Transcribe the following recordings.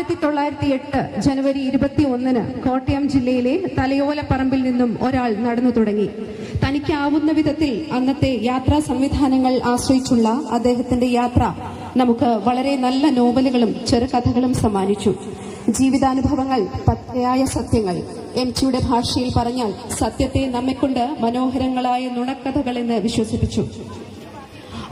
ആയിരത്തി തൊള്ളായിരത്തി എട്ട് ജനുവരി ഇരുപത്തി ഒന്നിന് കോട്ടയം ജില്ലയിലെ തലയോലപ്പറമ്പിൽ നിന്നും ഒരാൾ നടന്നു തുടങ്ങി. തനിക്കാവുന്ന വിധത്തിൽ അന്നത്തെ യാത്രാ സംവിധാനങ്ങൾ ആശ്രയിച്ചുള്ള അദ്ദേഹത്തിന്റെ യാത്ര നമുക്ക് വളരെ നല്ല നോവലുകളും ചെറുകഥകളും സമ്മാനിച്ചു. ജീവിതാനുഭവങ്ങൾ പത്തയായ സത്യങ്ങൾ. എം ടിയുടെ ഭാഷയിൽ പറഞ്ഞാൽ സത്യത്തെ നമ്മെക്കൊണ്ട് മനോഹരങ്ങളായ നുണക്കഥകൾ എന്ന് വിശ്വസിപ്പിച്ചു.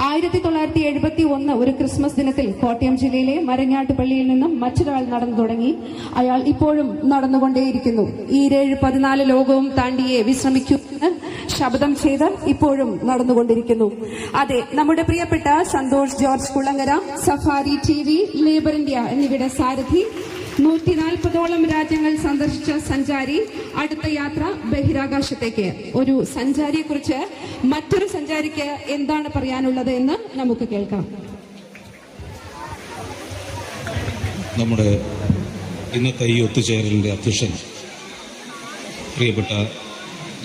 ആയിരത്തി തൊള്ളായിരത്തി എഴുപത്തി ഒന്ന് ഒരു ക്രിസ്മസ് ദിനത്തിൽ കോട്ടയം ജില്ലയിലെ മരങ്ങാട്ട് പള്ളിയിൽ നിന്നും മറ്റൊരാൾ നടന്നു തുടങ്ങി. അയാൾ ഇപ്പോഴും നടന്നുകൊണ്ടേയിരിക്കുന്നു. ഈ ഏഴ് പതിനാല് ലോകവും താണ്ടിയെ വിശ്രമിക്കൂ എന്ന് ശബ്ദം ചെയ്ത് ഇപ്പോഴും നടന്നുകൊണ്ടിരിക്കുന്നു. അതെ നമ്മുടെ പ്രിയപ്പെട്ട Santhosh George Kulangara safari T V labour India എന്നിവയുടെ സാരഥി നൂറ്റി നാൽപ്പതോളം രാജ്യങ്ങൾ സന്ദർശിച്ച സഞ്ചാരി അടുത്ത യാത്ര ബഹിരാകാശത്തേക്ക്. ഒരു സഞ്ചാരിയെ കുറിച്ച് മറ്റൊരു സഞ്ചാരിക്ക് എന്താണ് പറയാനുള്ളത് എന്ന് നമുക്ക് കേൾക്കാം. നമ്മുടെ ഇന്നത്തെ ഈ ഒത്തുചേരലിന്റെ അധ്യക്ഷൻ പ്രിയപ്പെട്ട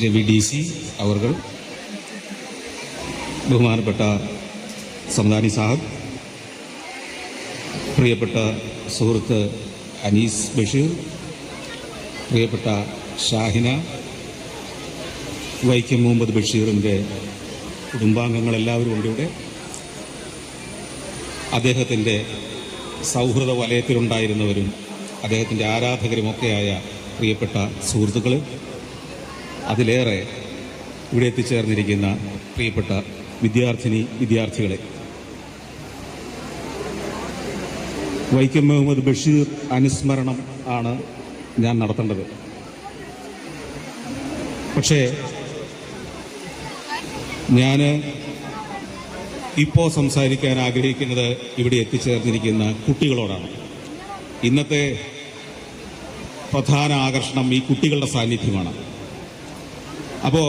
രവി ഡി സി അവർ ബഹുമാനപ്പെട്ട സമദാനി സാഹബ് പ്രിയപ്പെട്ട സുഹൃത്ത് അനീസ് ബഷീർ പ്രിയപ്പെട്ട ഷാഹിന വൈക്കം മുഹമ്മദ് ബഷീറിന്റെ കുടുംബാംഗങ്ങളെല്ലാവരും ഉണ്ട് ഇവിടെ. അദ്ദേഹത്തിന്റെ സൗഹൃദ വലയത്തിലുണ്ടായിരുന്നവരും അദ്ദേഹത്തിന്റെ ആരാധകരുമൊക്കെയായ പ്രിയപ്പെട്ട സുഹൃത്തുക്കൾ അതിലേറെ ഇവിടെ എത്തിച്ചേർന്നിരിക്കുന്ന പ്രിയപ്പെട്ട വിദ്യാർത്ഥിനി വിദ്യാർത്ഥികളെ വൈക്കം മുഹമ്മദ് ബഷീർ അനുസ്മരണം ആണ് ഞാൻ നടത്തേണ്ടത്. പക്ഷേ ഞാൻ ഇപ്പോൾ സംസാരിക്കാൻ ആഗ്രഹിക്കുന്നത് ഇവിടെ എത്തിച്ചേർന്നിരിക്കുന്ന കുട്ടികളോടാണ്. ഇന്നത്തെ പ്രധാന ആകർഷണം ഈ കുട്ടികളുടെ സാന്നിധ്യമാണ്. അപ്പോൾ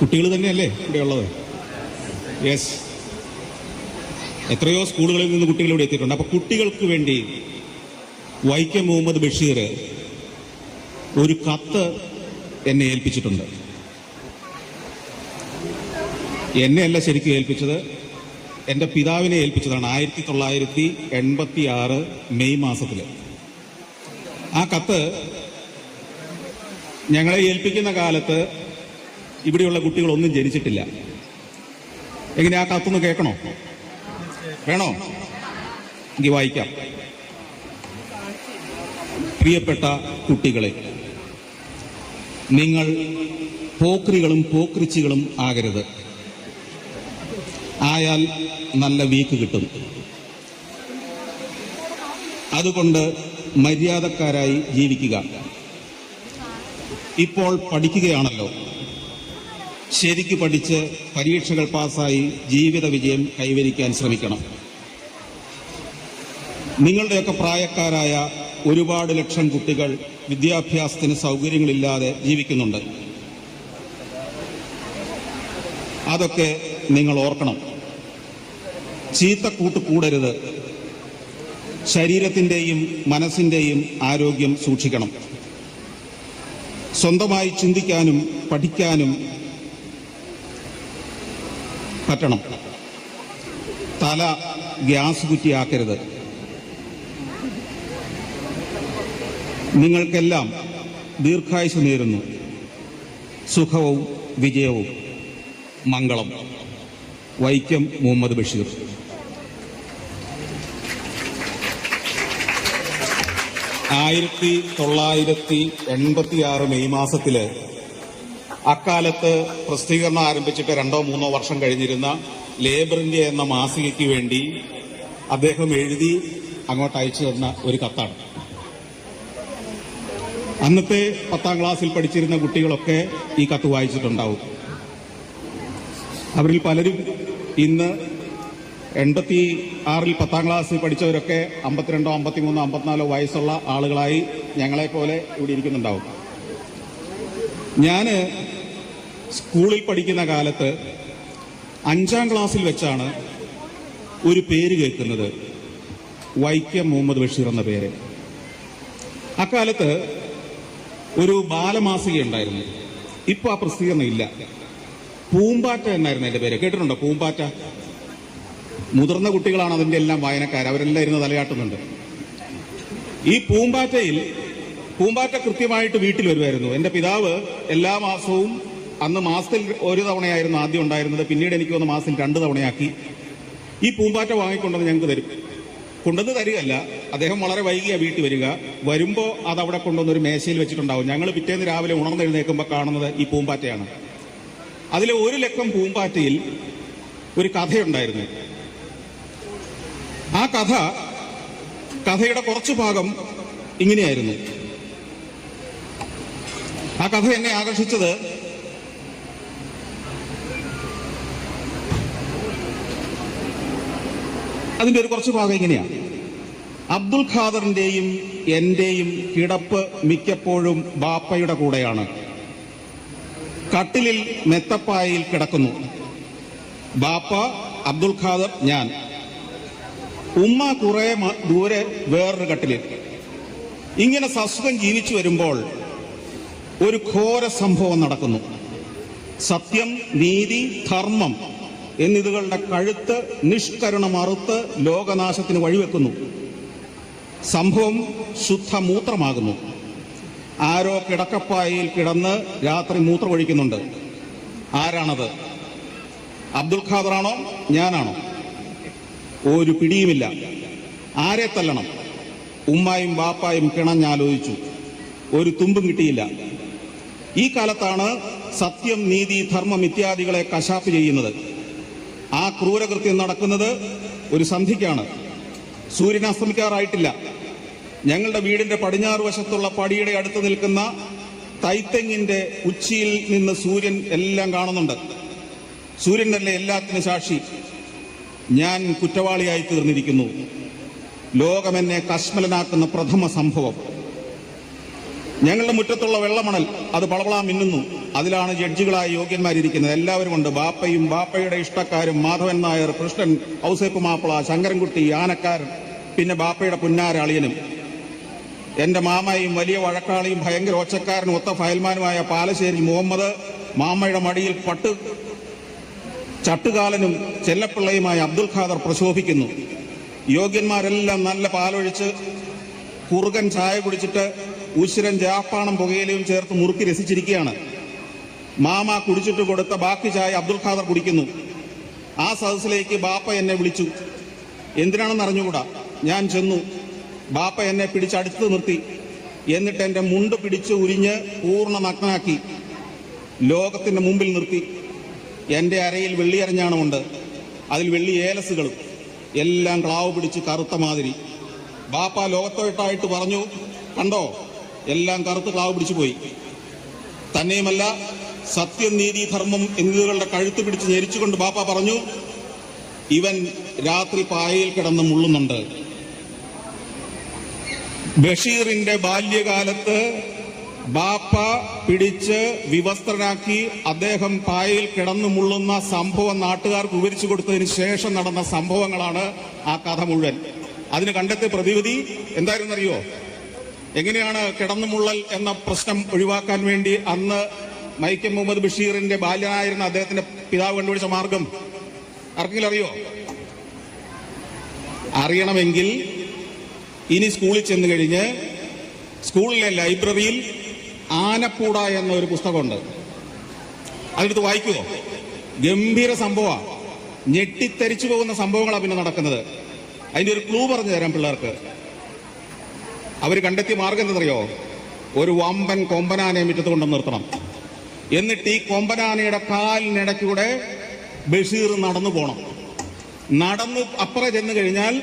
കുട്ടികൾ തന്നെയല്ലേ ഇവിടെയുള്ളത്? യെസ് എത്രയോ സ്കൂളുകളിൽ നിന്ന് കുട്ടികൾ ഇവിടെ എത്തിയിട്ടുണ്ട്. അപ്പോൾ കുട്ടികൾക്ക് വേണ്ടി വൈക്കം മുഹമ്മദ് ബഷീർ ഒരു കത്ത് എന്നെ ഏൽപ്പിച്ചിട്ടുണ്ട്. എന്നെയല്ല ശരിക്കും ഏൽപ്പിച്ചത്. എന്റെ പിതാവിനെ ഏൽപ്പിച്ചതാണ് ആയിരത്തി തൊള്ളായിരത്തി എൺപത്തി ആറ് മെയ് മാസത്തിൽ ആ കത്ത് ഞങ്ങളെ ഏൽപ്പിക്കുന്ന കാലത്ത് ഇവിടെയുള്ള കുട്ടികളൊന്നും ജനിച്ചിട്ടില്ല. എങ്ങനെ ആ കത്തൊന്ന് കേൾക്കണോ? വേണോ എങ്കിൽ വായിക്കാം. പ്രിയപ്പെട്ട കുട്ടികളെ നിങ്ങൾ പോക്രികളും പോക്രിച്ചികളും ആകരുത്. ആയാൽ നല്ല വീക്ക് കിട്ടും. അതുകൊണ്ട് മര്യാദക്കാരായി ജീവിക്കുക. ഇപ്പോൾ പഠിക്കുകയാണല്ലോ. ശരിക്ക് പഠിച്ച് പരീക്ഷകൾ പാസ്സായി ജീവിത വിജയം കൈവരിക്കാൻ ശ്രമിക്കണം. നിങ്ങളുടെയൊക്കെ പ്രായക്കാരായ ഒരുപാട് ലക്ഷം കുട്ടികൾ വിദ്യാഭ്യാസത്തിന് സൗകര്യങ്ങളില്ലാതെ ജീവിക്കുന്നുണ്ട്. അതൊക്കെ നിങ്ങൾ ഓർക്കണം. ചീത്തക്കൂട്ട് കൂടരുത്. ശരീരത്തിന്റെയും മനസ്സിന്റെയും ആരോഗ്യം സൂക്ഷിക്കണം. സ്വന്തമായി ചിന്തിക്കാനും പഠിക്കാനും പറ്റണം തല ഗ്യാസ് കുറ്റിയാക്കരുത്. നിങ്ങൾക്കെല്ലാം ദീർഘായുസ് നേരുന്നു. സുഖവും വിജയവും മംഗളം. വൈക്കം മുഹമ്മദ് ബഷീർ. ആയിരത്തി തൊള്ളായിരത്തി എൺപത്തിയാറ് മെയ് മാസത്തിൽ അക്കാലത്ത് പ്രസിദ്ധീകരണം ആരംഭിച്ചിട്ട് രണ്ടോ മൂന്നോ വർഷം കഴിഞ്ഞിരുന്ന ലേബർ ഇന്ത്യ എന്ന മാസികയ്ക്ക് വേണ്ടി അദ്ദേഹം എഴുതി അങ്ങോട്ട് അയച്ചു തന്ന ഒരു കത്താണ്. അന്നത്തെ പത്താം ക്ലാസ്സിൽ പഠിച്ചിരുന്ന കുട്ടികളൊക്കെ ഈ കത്ത് വായിച്ചിട്ടുണ്ടാവും. അവരിൽ പലരും ഇന്ന് എൺപത്തി ആറിൽ പത്താം ക്ലാസ്സിൽ പഠിച്ചവരൊക്കെ അമ്പത്തിരണ്ടോ അമ്പത്തിമൂന്നോ അമ്പത്തിനാലോ വയസ്സുള്ള ആളുകളായി ഞങ്ങളെപ്പോലെ ഇവിടെ ഇരിക്കുന്നുണ്ടാവും. ഞാൻ സ്കൂളിൽ പഠിക്കുന്ന കാലത്ത് അഞ്ചാം ക്ലാസ്സിൽ വെച്ചാണ് ഒരു പേര് കേൾക്കുന്നത്. വൈക്കം മുഹമ്മദ് ബഷീർ എന്ന പേര്. അക്കാലത്ത് ഒരു ബാലമാസിക ഉണ്ടായിരുന്നു. ഇപ്പൊ ആ പ്രസിദ്ധീകരണം ഇല്ല. പൂമ്പാറ്റ എന്നായിരുന്നു എന്റെ പേര്. കേട്ടിട്ടുണ്ടോ പൂമ്പാറ്റ? മുതിർന്ന കുട്ടികളാണ് അതിന്റെ എല്ലാം വായനക്കാർ അവരെല്ലാം ഇരുന്ന് തലയാട്ടുന്നുണ്ട്. ഈ പൂമ്പാറ്റയിൽ പൂമ്പാറ്റ കൃത്യമായിട്ട് വീട്ടിൽ വരുമായിരുന്നു. എന്റെ പിതാവ് എല്ലാ മാസവും അന്ന് മാസത്തിൽ ഒരു തവണയായിരുന്നു ആദ്യം ഉണ്ടായിരുന്നത്. പിന്നീട് എനിക്ക് വന്ന് മാസത്തിൽ രണ്ട് തവണയാക്കി. ഈ പൂമ്പാറ്റ വാങ്ങിക്കൊണ്ടുവന്ന് ഞങ്ങൾക്ക് തരും. കൊണ്ടുവന്ന് തരികയല്ല. അദ്ദേഹം വളരെ വൈകിയാണ് വീട്ടിൽ വരിക. വരുമ്പോൾ അത് അവിടെ കൊണ്ടുവന്ന് ഒരു മേശയിൽ വെച്ചിട്ടുണ്ടാവും. ഞങ്ങൾ പിറ്റേന്ന് രാവിലെ ഉണർന്നെഴുന്നേൽക്കുമ്പോൾ കാണുന്നത് ഈ പൂമ്പാറ്റയാണ്. അതിലെ ഒരു ലക്കം പൂമ്പാറ്റയിൽ ഒരു കഥയുണ്ടായിരുന്നു. ആ കഥ കഥയുടെ കുറച്ചു ഭാഗം ഇങ്ങനെയായിരുന്നു. ആ കഥ എന്നെ ആകർഷിച്ചത് അതിന്റെ ഒരു കുറച്ച് ഭാഗം ഇങ്ങനെയാണ് അബ്ദുൽ ഖാദറിന്റെയും എന്റെയും കിടപ്പ് മിക്കപ്പോഴും ബാപ്പയുടെ കൂടെയാണ്. കട്ടിലിൽ മെത്തപ്പായയിൽ കിടക്കുന്നു. ബാപ്പ അബ്ദുൽ ഖാദർ ഞാൻ. ഉമ്മ കുറെ ദൂരെ വേറൊരു കട്ടിലിൽ ഇങ്ങനെ സസുഖം ജീവിച്ചു വരുമ്പോൾ ഒരു ഘോര സംഭവം നടക്കുന്നു. സത്യം നീതി ധർമ്മം എന്നിതുകളുടെ കഴുത്ത് നിഷ്കരുണം അറുത്ത് ലോകനാശത്തിന് വഴിവെക്കുന്നു. സംഭവം ശുദ്ധ മൂത്രമാകുന്നു ആരോ കിടക്കപ്പായയിൽ കിടന്ന് രാത്രി മൂത്രമൊഴിക്കുന്നുണ്ട്. ആരാണത്? അബ്ദുൽ ഖാദറാണോ? ഞാനാണോ? ഒരു പിടിയുമില്ല. ആരെ തല്ലണം? ഉമ്മായും ബാപ്പായും കിണഞ്ഞാലോചിച്ചു. ഒരു തുമ്പും കിട്ടിയില്ല. ഈ കാലത്താണ് സത്യം നീതി ധർമ്മം ഇത്യാദികളെ കശാപ്പ് ചെയ്യുന്നത്. ആ ക്രൂരകൃത്യം നടക്കുന്നത് ഒരു സന്ധിക്കാണ്. സൂര്യൻ അസ്തമിക്കാറായിട്ടില്ല. ഞങ്ങളുടെ വീടിന്റെ പടിഞ്ഞാറ് വശത്തുള്ള പടിയുടെ അടുത്ത് നിൽക്കുന്ന തൈത്തെങ്ങിന്റെ ഉച്ചിയിൽ നിന്ന് സൂര്യൻ എല്ലാം കാണുന്നുണ്ട്. സൂര്യൻ തന്നെ എല്ലാത്തിനും സാക്ഷി? ഞാൻ കുറ്റവാളിയായി തീർന്നിരിക്കുന്നു. ലോകമെന്നെ കശ്മലനാക്കുന്ന പ്രഥമ സംഭവം. ഞങ്ങളുടെ മുറ്റത്തുള്ള വെള്ളമണൽ അത് പളവളാ മിന്നുന്നു. അതിലാണ് ജഡ്ജികളായ യോഗ്യന്മാരിയ്ക്കുന്നത് എല്ലാവരും ഉണ്ട്. ബാപ്പയും ബാപ്പയുടെ ഇഷ്ടക്കാരും മാധവൻ നായർ കൃഷ്ണൻ ഔസേപ്പ് മാപ്പിള ശങ്കരൻകുട്ടി ആനക്കാരൻ പിന്നെ ബാപ്പയുടെ പുന്നാര അളിയനും എന്റെ മാമയും വലിയ വഴക്കാളിയും ഭയങ്കര ഒച്ചക്കാരനും ഒത്ത ഫയൽമാനുമായ പാലശ്ശേരി മുഹമ്മദ് മാമയുടെ മടിയിൽ പട്ട് ചട്ടുകാലനും ചെല്ലപ്പിള്ളയുമായ അബ്ദുൽ ഖാദർ പ്രശോഭിക്കുന്നു. യോഗ്യന്മാരെല്ലാം നല്ല പാലൊഴിച്ച് കുറുകൻ ചായ കുടിച്ചിട്ട് ഉശിരൻ ജാപ്പാണം പുകയിലയും ചേർത്ത് മുറുക്കി രസിച്ചിരിക്കുകയാണ്. മാമ കുടിച്ചിട്ട് കൊടുത്ത ബാക്കി ചായ അബ്ദുൽ ഖാദർ കുടിക്കുന്നു. ആ സദസ്സിലേക്ക് ബാപ്പ എന്നെ വിളിച്ചു. എന്തിനാണെന്ന് അറിഞ്ഞുകൂടാ? ഞാൻ ചെന്നു. ബാപ്പ എന്നെ പിടിച്ചടുത്ത് നിർത്തി. എന്നിട്ട് എന്റെ മുണ്ട് പിടിച്ച് ഉരിഞ്ഞ് പൂർണ നഗ്നാക്കി. ലോകത്തിന്റെ മുമ്പിൽ നിർത്തി. എന്റെ അരയിൽ വെള്ളി അരഞ്ഞാണമുണ്ട്. അതിൽ വെള്ളി ഏലസുകളും. എല്ലാം ക്ലാവ് പിടിച്ച് കറുത്ത മാതിരി. ബാപ്പ ലോകത്തോട്ടായിട്ട് പറഞ്ഞു കണ്ടോ? എല്ലാം കറുത്ത് ക്ലാവ് പിടിച്ചു പോയി. തന്നെയുമല്ല സത്യം നീതി ധർമ്മം എന്നിവകളുടെ കഴുത്ത് പിടിച്ച് ഞെരിച്ചുകൊണ്ട് ബാപ്പ പറഞ്ഞു ഇവൻ രാത്രി പായയിൽ കിടന്ന് മുള്ളുന്നുണ്ട്. ബഷീറിന്റെ ബാല്യകാലത്ത് ബാപ്പ പിടിച്ച് വിവസ്ത്രനാക്കി അദ്ദേഹം പായയിൽ കിടന്നു മുള്ളുന്ന സംഭവം നാട്ടുകാർക്ക് വിവരിച്ചു കൊടുത്തതിന് ശേഷം നടന്ന സംഭവങ്ങളാണ് ആ കഥ മുഴുവൻ. അതിന് കണ്ടെത്തിയ പ്രതിവിധി എന്തായിരുന്നറിയോ? എങ്ങനെയാണ് കിടന്നുമുള്ളൽ എന്ന പ്രശ്നം ഒഴിവാക്കാൻ വേണ്ടി അന്ന് മൈക്കം മുഹമ്മദ് ബഷീറിന്റെ ബാല്യനായിരുന്ന അദ്ദേഹത്തിന്റെ പിതാവ് കണ്ടുപിടിച്ച മാർഗം ആർക്കെങ്കിലും അറിയോ? അറിയണമെങ്കിൽ ഇനി സ്കൂളിൽ ചെന്ന് കഴിഞ്ഞ് സ്കൂളിലെ ലൈബ്രറിയിൽ ആനപ്പൂട എന്ന ഒരു പുസ്തകമുണ്ട്. അതെടുത്ത് വായിക്കുമോ ഗംഭീര സംഭവമാണ് ഞെട്ടിത്തരിച്ചു പോകുന്ന സംഭവങ്ങളാണ് പിന്നെ നടക്കുന്നത്. അതിന്റെ ഒരു ക്ലൂ പറഞ്ഞു തരാം പിള്ളേർക്ക്. അവർ കണ്ടെത്തിയ മാർഗം എന്തെന്നറിയോ ഒരു വമ്പൻ കൊമ്പനാനയെ മുറ്റത്ത് കൊണ്ടു നിർത്തണം. എന്നിട്ട് ഈ കൊമ്പനാനയുടെ കാലിനിടയ്ക്കൂടെ ബഷീർ നടന്നു പോണം. നടന്ന് അപ്പുറം ചെന്ന് കഴിഞ്ഞാൽ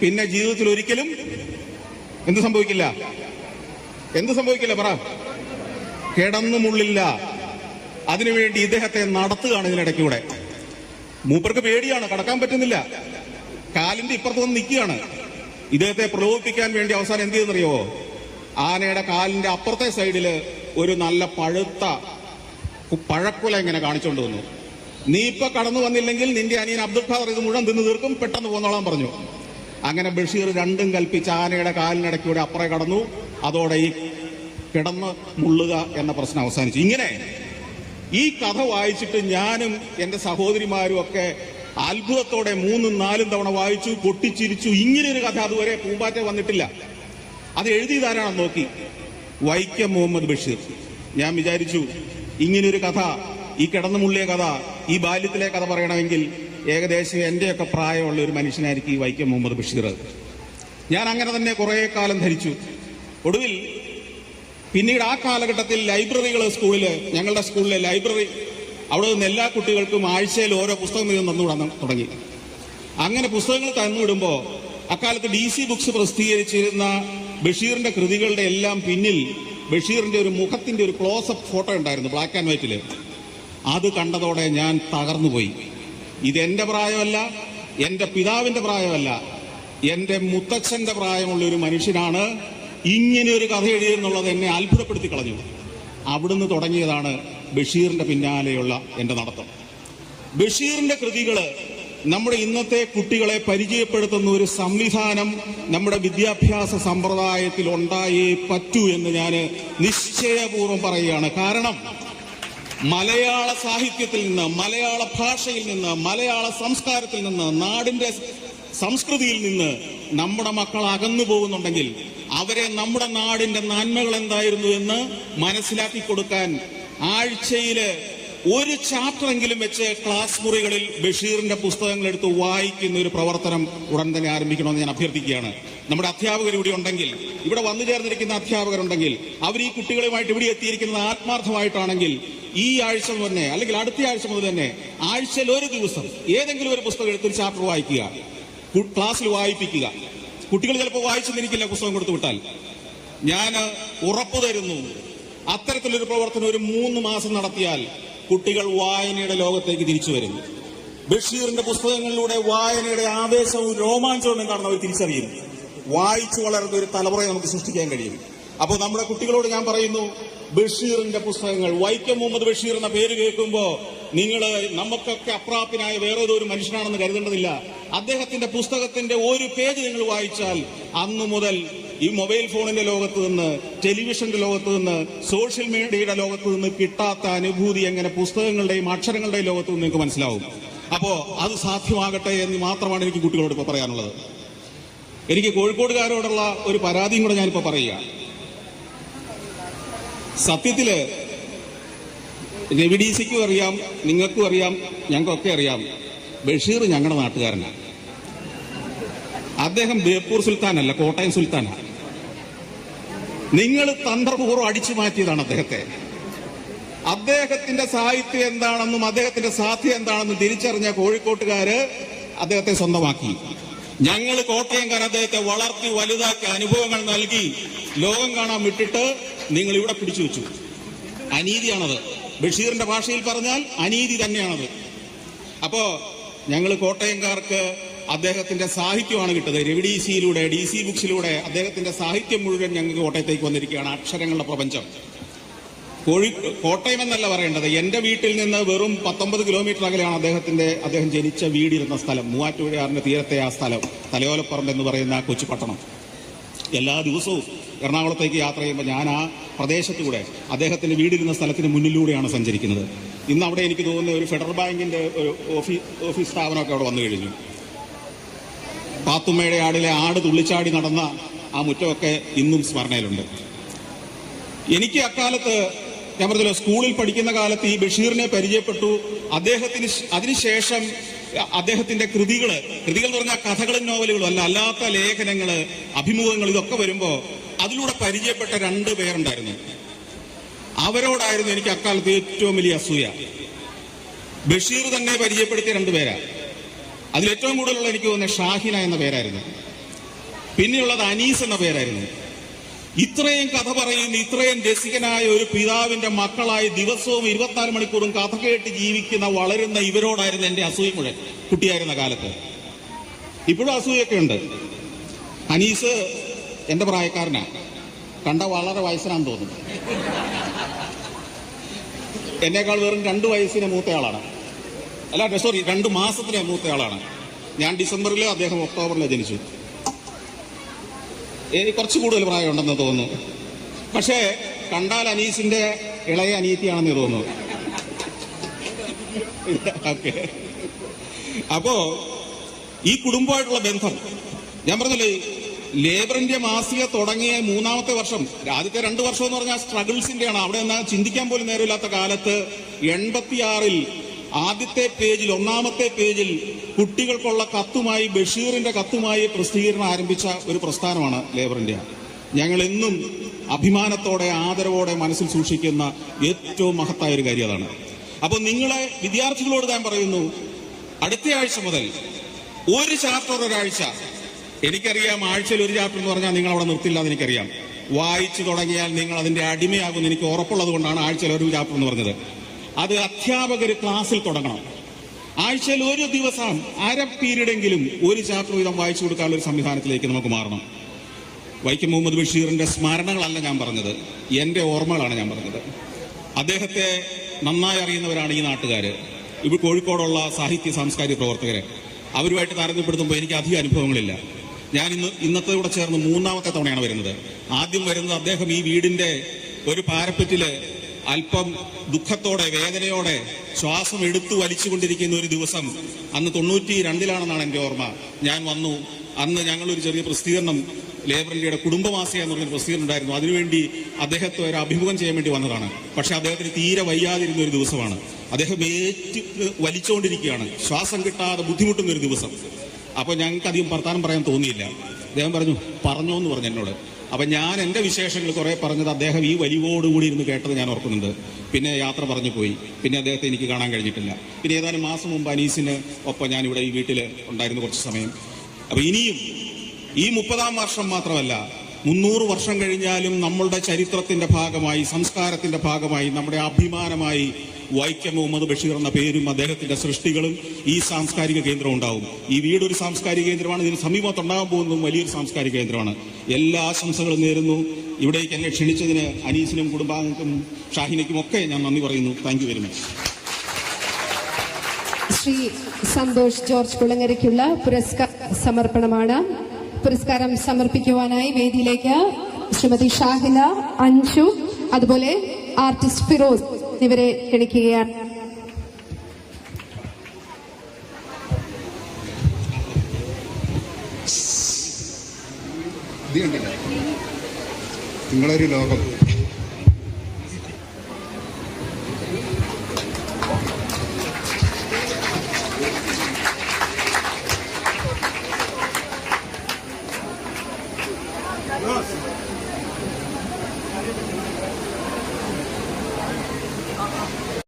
പിന്നെ ജീവിതത്തിൽ ഒരിക്കലും എന്ത് സംഭവിക്കില്ല? എന്ത് സംഭവിക്കില്ല പറ. കിടന്നുമുള്ളില്ല അതിനുവേണ്ടി ഇദ്ദേഹത്തെ നടത്തുകയാണ് ഇതിനിടയ്ക്കൂടെ. മൂപ്പർക്ക് പേടിയാണ് കടക്കാൻ പറ്റുന്നില്ല. കാലിന്റെ ഇപ്പുറത്ത് വന്ന് നിൽക്കുകയാണ്. ഇദ്ദേഹത്തെ പ്രലോഭിപ്പിക്കാൻ വേണ്ടി അവസാനം എന്ത് ചെയ്യുന്നറിയോ? ആനയുടെ കാലിന്റെ അപ്പുറത്തെ സൈഡിൽ ഒരു നല്ല പഴുത്ത പഴക്കുല ഇങ്ങനെ കാണിച്ചുകൊണ്ട് വന്നു. നീ ഇപ്പൊ കടന്നു വന്നില്ലെങ്കിൽ നിന്റെ അനിയൻ അബ്ദുൽ ഖാദർ ഇത് മുഴുവൻ തിന്നു തീർക്കും പെട്ടെന്ന് പോന്നോളാൻ പറഞ്ഞു. അങ്ങനെ ബഷീർ രണ്ടും കൽപ്പിച്ച് ആനയുടെ കാലിനിടയ്ക്കൂടെ അപ്പുറം കടന്നു. അതോടെ ഈ കിടന്ന് മുള്ളുക എന്ന പ്രശ്നം അവസാനിച്ചു. ഇങ്ങനെ ഈ കഥ വായിച്ചിട്ട് ഞാനും എന്റെ സഹോദരിമാരും ഒക്കെ അത്ഭുതത്തോടെ മൂന്നും നാലും തവണ വായിച്ചു പൊട്ടിച്ചിരിച്ചു. ഇങ്ങനെയൊരു കഥ അതുവരെ പൂമ്പാറ്റ വന്നിട്ടില്ല. അത് എഴുതിയതാരാണെന്ന് നോക്കി. വൈക്കം മുഹമ്മദ് ബഷീർ. ഞാൻ വിചാരിച്ചു ഇങ്ങനെയൊരു കഥ ഈ കിടന്നുമുള്ളിയ കഥ ഈ ബാല്യത്തിലെ കഥ പറയണമെങ്കിൽ ഏകദേശം എന്റെയൊക്കെ പ്രായമുള്ള ഒരു മനുഷ്യനായിരിക്കും ഈ വൈക്കം മുഹമ്മദ് ബഷീർ. ഞാൻ അങ്ങനെ തന്നെ കുറെ കാലം ധരിച്ചു. ഒടുവിൽ പിന്നീട് ആ കാലഘട്ടത്തിൽ ലൈബ്രറികൾ സ്കൂളിൽ ഞങ്ങളുടെ സ്കൂളിലെ ലൈബ്രറി അവിടെ നിന്ന് എല്ലാ കുട്ടികൾക്കും ആഴ്ചയിൽ ഓരോ പുസ്തകം വീതം തന്നുവിടാൻ തുടങ്ങി. അങ്ങനെ പുസ്തകങ്ങൾ തന്നുവിടുമ്പോൾ അക്കാലത്ത് ഡി സി ബുക്സ് പ്രസിദ്ധീകരിച്ചിരുന്ന ബഷീറിന്റെ കൃതികളുടെ എല്ലാം പിന്നിൽ ബഷീറിന്റെ ഒരു മുഖത്തിന്റെ ഒരു ക്ലോസപ്പ് ഫോട്ടോ ഉണ്ടായിരുന്നു ബ്ലാക്ക് ആൻഡ് വൈറ്റിൽ അത് കണ്ടതോടെ ഞാൻ തകർന്നുപോയി. ഇതെന്റെ പ്രായമല്ല എന്റെ പിതാവിന്റെ പ്രായമല്ല എന്റെ മുത്തച്ഛന്റെ പ്രായമുള്ള ഒരു മനുഷ്യനാണ് ഇങ്ങനെ ഒരു കഥ എഴുതിയെന്നുള്ളത് എന്നെ അത്ഭുതപ്പെടുത്തി കളഞ്ഞു അവിടുന്ന് തുടങ്ങിയതാണ് ബഷീറിന്റെ പിന്നാലെയുള്ള എന്റെ നടത്തം. ബഷീറിന്റെ കൃതികൾ നമ്മുടെ ഇന്നത്തെ കുട്ടികളെ പരിചയപ്പെടുത്തുന്ന ഒരു സംവിധാനം നമ്മുടെ വിദ്യാഭ്യാസ സമ്പ്രദായത്തിൽ ഉണ്ടായേ പറ്റൂ എന്ന് ഞാൻ നിശ്ചയപൂർവം പറയുകയാണ്. കാരണം മലയാള സാഹിത്യത്തിൽ നിന്ന് മലയാള ഭാഷയിൽ നിന്ന് മലയാള സംസ്കാരത്തിൽ നിന്ന് നാടിന്റെ സംസ്കൃതിയിൽ നിന്ന് നമ്മുടെ മക്കൾ അകന്നു പോകുന്നുണ്ടെങ്കിൽ അവരെ നമ്മുടെ നാടിന്റെ നന്മകൾ എന്തായിരുന്നു എന്ന് മനസ്സിലാക്കി കൊടുക്കാൻ ആഴ്ചയിൽ ഒരു ചാപ്റ്ററെങ്കിലും വെച്ച് ക്ലാസ് മുറികളിൽ ബഷീറിന്റെ പുസ്തകങ്ങൾ എടുത്ത് വായിക്കുന്ന ഒരു പ്രവർത്തനം ഉടൻ തന്നെ ആരംഭിക്കണമെന്ന് ഞാൻ അഭ്യർത്ഥിക്കുകയാണ്. നമ്മുടെ അധ്യാപകർ ഇവിടെ ഉണ്ടെങ്കിൽ ഇവിടെ വന്നു ചേർന്നിരിക്കുന്ന അധ്യാപകരുണ്ടെങ്കിൽ അവർ ഈ കുട്ടികളുമായിട്ട് ഇവിടെ എത്തിയിരിക്കുന്നത് ആത്മാർത്ഥമായിട്ടാണെങ്കിൽ ഈ ആഴ്ച തന്നെ അല്ലെങ്കിൽ അടുത്ത ആഴ്ച മുതൽ തന്നെ ആഴ്ചയിൽ ഒരു ദിവസം ഏതെങ്കിലും ഒരു പുസ്തകം എടുത്തൊരു ചാപ്റ്റർ വായിക്കുക. ക്ലാസ്സിൽ വായിപ്പിക്കുക. കുട്ടികൾ ചിലപ്പോൾ വായിച്ചെന്നിരിക്കില്ല പുസ്തകം കൊടുത്തു വിട്ടാൽ. ഞാൻ ഉറപ്പു തരുന്നു. അത്തരത്തിലൊരു പ്രവർത്തനം ഒരു മൂന്ന് മാസം നടത്തിയാൽ കുട്ടികൾ വായനയുടെ ലോകത്തേക്ക് തിരിച്ചു വരും ബഷീറിന്റെ പുസ്തകങ്ങളിലൂടെ വായനയുടെ ആവേശവും രോമാഞ്ചവും എന്താണെന്ന് അവർ തിരിച്ചറിയും. വായിച്ചു വളരുന്ന ഒരു തലമുറയെ നമുക്ക് സൃഷ്ടിക്കാൻ കഴിയും. അപ്പോൾ നമ്മുടെ കുട്ടികളോട് ഞാൻ പറയുന്നു ബഷീറിന്റെ പുസ്തകങ്ങൾ വൈക്കം മുഹമ്മദ് ബഷീർ എന്ന പേര് കേൾക്കുമ്പോൾ നിങ്ങൾ നമുക്കൊക്കെ അപ്രാപ്യനായ വേറെ ഒരു മനുഷ്യനാണെന്ന് കരുതേണ്ടതില്ല. അദ്ദേഹത്തിന്റെ പുസ്തകത്തിന്റെ ഒരു പേജ് നിങ്ങൾ വായിച്ചാൽ അന്നു മുതൽ ഈ മൊബൈൽ ഫോണിന്റെ ലോകത്ത് നിന്ന് ടെലിവിഷന്റെ ലോകത്ത് നിന്ന് സോഷ്യൽ മീഡിയയുടെ ലോകത്ത് നിന്ന് കിട്ടാത്ത അനുഭൂതി എങ്ങനെ പുസ്തകങ്ങളുടെയും അക്ഷരങ്ങളുടെയും ലോകത്ത് നിന്ന് നിങ്ങൾക്ക് മനസ്സിലാവും. അപ്പോ അത് സാധ്യമാകട്ടെ എന്ന് മാത്രമാണ് എനിക്ക് കുട്ടികളോട് ഇപ്പൊ പറയാനുള്ളത്. എനിക്ക് കോഴിക്കോടുകാരോടുള്ള ഒരു പരാതിയും കൂടെ ഞാനിപ്പോ പറയുക. സത്യത്തിൽ രവി ഡി സിക്കും അറിയാം നിങ്ങൾക്കും അറിയാം ഞങ്ങൾക്കൊക്കെ അറിയാം. ബഷീർ ഞങ്ങളുടെ നാട്ടുകാരനാണ് അദ്ദേഹം ബേപ്പൂർ സുൽത്താനല്ല കോട്ടയം സുൽത്താനാണ് നിങ്ങൾ തന്ത്രപൂർവം അടിച്ചു മാറ്റിയതാണ് അദ്ദേഹത്തെ. അദ്ദേഹത്തിന്റെ സാഹിത്യം എന്താണെന്നും അദ്ദേഹത്തിന്റെ സാധ്യത എന്താണെന്നും തിരിച്ചറിഞ്ഞ കോഴിക്കോട്ടുകാര് അദ്ദേഹത്തെ സ്വന്തമാക്കി. ഞങ്ങൾ കോട്ടയംകാർ അദ്ദേഹത്തെ വളർത്തി വലുതാക്കി അനുഭവങ്ങൾ നൽകി ലോകം കാണാൻ വിട്ടിട്ട് നിങ്ങൾ ഇവിടെ പിടിച്ചു വെച്ചു. അനീതിയാണത്. ബഷീറിന്റെ ഭാഷയിൽ പറഞ്ഞാൽ അനീതി തന്നെയാണത്. അപ്പോ ഞങ്ങൾ കോട്ടയംകാർക്ക് അദ്ദേഹത്തിന്റെ സാഹിത്യമാണ് കിട്ടുന്നത് രവി സിയിലൂടെ ഡി സി ബുക്സിലൂടെ അദ്ദേഹത്തിന്റെ സാഹിത്യം മുഴുവൻ ഞങ്ങൾക്ക് കോട്ടയത്തേക്ക് വന്നിരിക്കുകയാണ് അക്ഷരങ്ങളുടെ പ്രപഞ്ചം. കോഴി കോട്ടയം എന്നല്ല പറയേണ്ടത്. എന്റെ വീട്ടിൽ നിന്ന് വെറും പത്തൊമ്പത് കിലോമീറ്റർ അകലെയാണ് അദ്ദേഹത്തിന്റെ അദ്ദേഹം ജനിച്ച വീടിരുന്ന സ്ഥലം. മൂവാറ്റുപുഴയാറിന്റെ തീരത്തെ ആ സ്ഥലം. തലയോലപ്പറമ്പ് എന്ന് പറയുന്ന ആ കൊച്ചു പട്ടണം എല്ലാ ദിവസവും എറണാകുളത്തേക്ക് യാത്ര ചെയ്യുമ്പോൾ ഞാൻ ആ പ്രദേശത്തൂടെ അദ്ദേഹത്തിന്റെ വീടിരുന്ന സ്ഥലത്തിന് മുന്നിലൂടെയാണ് സഞ്ചരിക്കുന്നത്. ഇന്ന് അവിടെ എനിക്ക് തോന്നുന്ന ഒരു ഫെഡറൽ ബാങ്കിന്റെ ഒരു ഓഫീസ് ഓഫീസ് സ്ഥാപനമൊക്കെ അവിടെ വന്നു കഴിഞ്ഞു. പാത്തുമ്മയുടെ ആടിലെ ആട് തുള്ളിച്ചാടി നടന്ന ആ മുറ്റമൊക്കെ ഇന്നും സ്മരണയിലുണ്ട്. എനിക്ക് അക്കാലത്ത് ഞാൻ പറഞ്ഞല്ലോ സ്കൂളിൽ പഠിക്കുന്ന കാലത്ത് ഈ ബഷീറിനെ പരിചയപ്പെട്ടു. അദ്ദേഹത്തിന് അതിനുശേഷം അദ്ദേഹത്തിന്റെ കൃതികൾ കൃതികൾ എന്ന് പറഞ്ഞാൽ കഥകളും നോവലുകളും അല്ല അല്ലാത്ത ലേഖനങ്ങൾ അഭിമുഖങ്ങൾ ഇതൊക്കെ വരുമ്പോൾ അതിലൂടെ പരിചയപ്പെട്ട രണ്ട് പേരുണ്ടായിരുന്നു. അവരോടായിരുന്നു എനിക്ക് അക്കാലത്ത് ഏറ്റവും വലിയ അസൂയ. ബഷീർ തന്നെ പരിചയപ്പെടുത്തിയ രണ്ടുപേരാ അതിൽ ഏറ്റവും കൂടുതലുള്ള എനിക്ക് തോന്നുന്നത് ഷാഹിന എന്ന പേരായിരുന്നു. പിന്നെയുള്ളത് അനീസ് എന്ന പേരായിരുന്നു. ഇത്രയും കഥ പറയുന്ന ഇത്രയും രസികനായ ഒരു പിതാവിന്റെ മക്കളായി ദിവസവും ഇരുപത്തിനാല് മണിക്കൂറും കഥ കേട്ട് ജീവിക്കുന്ന വളരുന്ന ഇവരോടായിരുന്നു എന്റെ അസൂയ മുഴുവൻ കുട്ടിയായിരുന്ന കാലത്ത്. ഇപ്പോഴും അസൂയൊക്കെ ഉണ്ട്. അനീസ് എന്റെ പ്രായക്കാരനാ. കണ്ട വളരെ വയസ്സനാന്ന് തോന്നുന്നു. എന്നേക്കാൾ വെറും രണ്ട് വയസ്സിന് മൂത്തയാളാണ്. അല്ല സോറി രണ്ട് മാസത്തിലെ മൂത്തയാളാണ്. ഞാൻ ഡിസംബറിലോ അദ്ദേഹം ഒക്ടോബറിലോ ജനിച്ചു. എനിക്ക് കുറച്ച് കൂടുതൽ പ്രായമുണ്ടെന്ന് തോന്നുന്നു. പക്ഷേ കണ്ടാൽ അനീസിന്റെ ഇളയ അനീതിയാണെന്ന് തോന്നുന്നു. ഓക്കെ. അപ്പോ ഈ കുടുംബമായിട്ടുള്ള ബന്ധം ഞാൻ പറഞ്ഞില്ലേ ഇന്ത്യ മാസിക തുടങ്ങിയ മൂന്നാമത്തെ വർഷം ആദ്യത്തെ രണ്ട് വർഷം എന്ന് പറഞ്ഞാൽ സ്ട്രഗിൾസിന്റെയാണ് അവിടെ എന്നാൽ ചിന്തിക്കാൻ പോലും നേരമില്ലാത്ത കാലത്ത് എൺപത്തിയാറിൽ ആദ്യത്തെ പേജിൽ ഒന്നാമത്തെ പേജിൽ കുട്ടികൾക്കുള്ള കത്തുമായി ബഷീറിന്റെ കത്തുമായി പ്രസിദ്ധീകരണം ആരംഭിച്ച ഒരു പ്രസ്ഥാനമാണ് ഇന്ത്യ. ഞങ്ങൾ എന്നും അഭിമാനത്തോടെ ആദരവോടെ മനസ്സിൽ സൂക്ഷിക്കുന്ന ഏറ്റവും മഹത്തായ ഒരു കാര്യം അതാണ്. അപ്പോൾ നിങ്ങളെ വിദ്യാർത്ഥികളോട് ഞാൻ പറയുന്നു അടുത്ത ആഴ്ച മുതൽ ഒരു ചാപ്റ്റർ ഒരാഴ്ച എനിക്കറിയാം ആഴ്ചയിൽ ഒരു ചാപ്റ്റർ എന്ന് പറഞ്ഞാൽ നിങ്ങൾ അവിടെ നിർത്തില്ല എന്ന് എനിക്കറിയാം. വായിച്ചു തുടങ്ങിയാൽ നിങ്ങൾ അതിന്റെ അടിമയാകുമെന്ന് എനിക്ക് ഉറപ്പുള്ളത് കൊണ്ടാണ് ആഴ്ചയിൽ ഒരു ചാപ്റ്റർ എന്ന് പറഞ്ഞത്. അത് അധ്യാപകർ ക്ലാസ്സിൽ തുടങ്ങണം. ആഴ്ചയിൽ ഒരു ദിവസം അര പീരീഡെങ്കിലും ഒരു ചാപ്റ്റർ വീതം വായിച്ചു കൊടുക്കാനുള്ള ഒരു സംവിധാനത്തിലേക്ക് നമുക്ക് മാറണം. വൈക്കം മുഹമ്മദ് ബഷീറിന്റെ സ്മരണകളല്ല ഞാൻ പറഞ്ഞത്. എന്റെ ഓർമ്മകളാണ് ഞാൻ പറഞ്ഞത്. അദ്ദേഹത്തെ നന്നായി അറിയുന്നവരാണ് ഈ നാട്ടുകാര്. ഇപ്പോൾ കോഴിക്കോടുള്ള സാഹിത്യ സാംസ്കാരിക പ്രവർത്തകർ അവരുമായിട്ട് താരതമ്യപ്പെടുത്തുമ്പോൾ എനിക്ക് അധികം അനുഭവങ്ങളില്ല. ഞാൻ ഇന്ന് ഇന്നത്തെ കൂടെ ചേർന്ന് മൂന്നാമത്തെ തവണയാണ് വരുന്നത്. ആദ്യം വരുന്നത് അദ്ദേഹം ഈ വീടിന്റെ ഒരു പാരപ്പറ്റിൽ അല്പം ദുഃഖത്തോടെ വേദനയോടെ ശ്വാസം എടുത്തു വലിച്ചുകൊണ്ടിരിക്കുന്ന ഒരു ദിവസം അന്ന് തൊണ്ണൂറ്റി രണ്ടിലാണെന്നാണ് എന്റെ ഓർമ്മ. ഞാൻ വന്നു. അന്ന് ഞങ്ങൾ ഒരു ചെറിയ പ്രസിദ്ധീകരണം ലേബർ ഇന്ത്യയുടെ കുടുംബവാസിയ എന്ന് പറഞ്ഞൊരു പ്രസിദ്ധീകരണം ഉണ്ടായിരുന്നു. അതിനുവേണ്ടി അദ്ദേഹത്തെ ഒരു അഭിമുഖം ചെയ്യാൻ വേണ്ടി വന്നതാണ്. പക്ഷെ അദ്ദേഹത്തിന് തീരെ വയ്യാതിരുന്ന ഒരു ദിവസമാണ്. അദ്ദേഹം ഏറ്റു വലിച്ചുകൊണ്ടിരിക്കുകയാണ്. ശ്വാസം കിട്ടാതെ ബുദ്ധിമുട്ടുന്ന ഒരു ദിവസം. അപ്പൊ ഞങ്ങൾക്ക് അധികം വർത്താനം പറയാൻ തോന്നിയില്ല. അദ്ദേഹം പറഞ്ഞു പറഞ്ഞോ എന്ന് പറഞ്ഞു എന്നോട്. അപ്പൊ ഞാൻ എന്റെ വിശേഷങ്ങൾ കുറെ പറഞ്ഞത് അദ്ദേഹം ഈ വലിവോടുകൂടി ഇരുന്ന് കേട്ടത് ഞാൻ ഓർക്കുന്നുണ്ട്. പിന്നെ യാത്ര പറഞ്ഞു പോയി. പിന്നെ അദ്ദേഹത്തെ എനിക്ക് കാണാൻ കഴിഞ്ഞിട്ടില്ല. പിന്നെ ഏതാനും മാസം മുമ്പ് അനീസിന് ഒപ്പം ഇവിടെ ഈ വീട്ടിൽ ഉണ്ടായിരുന്നു കുറച്ച് സമയം. അപ്പൊ ഇനിയും ഈ മുപ്പതാം വർഷം മാത്രമല്ല മുന്നൂറ് വർഷം കഴിഞ്ഞാലും നമ്മളുടെ ചരിത്രത്തിന്റെ ഭാഗമായി സംസ്കാരത്തിന്റെ ഭാഗമായി നമ്മുടെ അഭിമാനമായി വൈക്കം മുഹമ്മദ് ബഷീർ എന്ന പേരും അദ്ദേഹത്തിന്റെ സൃഷ്ടികളും ഈ സാംസ്കാരിക കേന്ദ്രം ഉണ്ടാവും. ഈ വീടൊരു സാംസ്കാരിക കേന്ദ്രമാണ്. ഇതിന് സമീപത്തുണ്ടാകാൻ പോകുന്നതും വലിയൊരു സാംസ്കാരിക കേന്ദ്രമാണ്. എല്ലാ ആശംസകളും നേരുന്നു. ഇവിടേക്ക് എന്നെ ക്ഷണിച്ചതിന് അനീസിനും കുടുംബാംഗങ്ങൾക്കും ഷാഹിനയ്ക്കും ഒക്കെ ഞാൻ നന്ദി പറയുന്നു. Thank you very much Shri Santhosh George കുളങ്ങരയ്ക്കുള്ള പുരസ്കാര സമർപ്പണമാണ്. പുരസ്കാരം സമർപ്പിക്കുവാനായി വേദിയിലേക്ക് ശ്രീമതി ഷാഹിന അഞ്ചു അതുപോലെ ആർട്ടിസ്റ്റ് ഫിറോസ് എന്നിവരെ ക്ഷണിക്കുകയാണ്. നിങ്ങളൊരു ലോകം.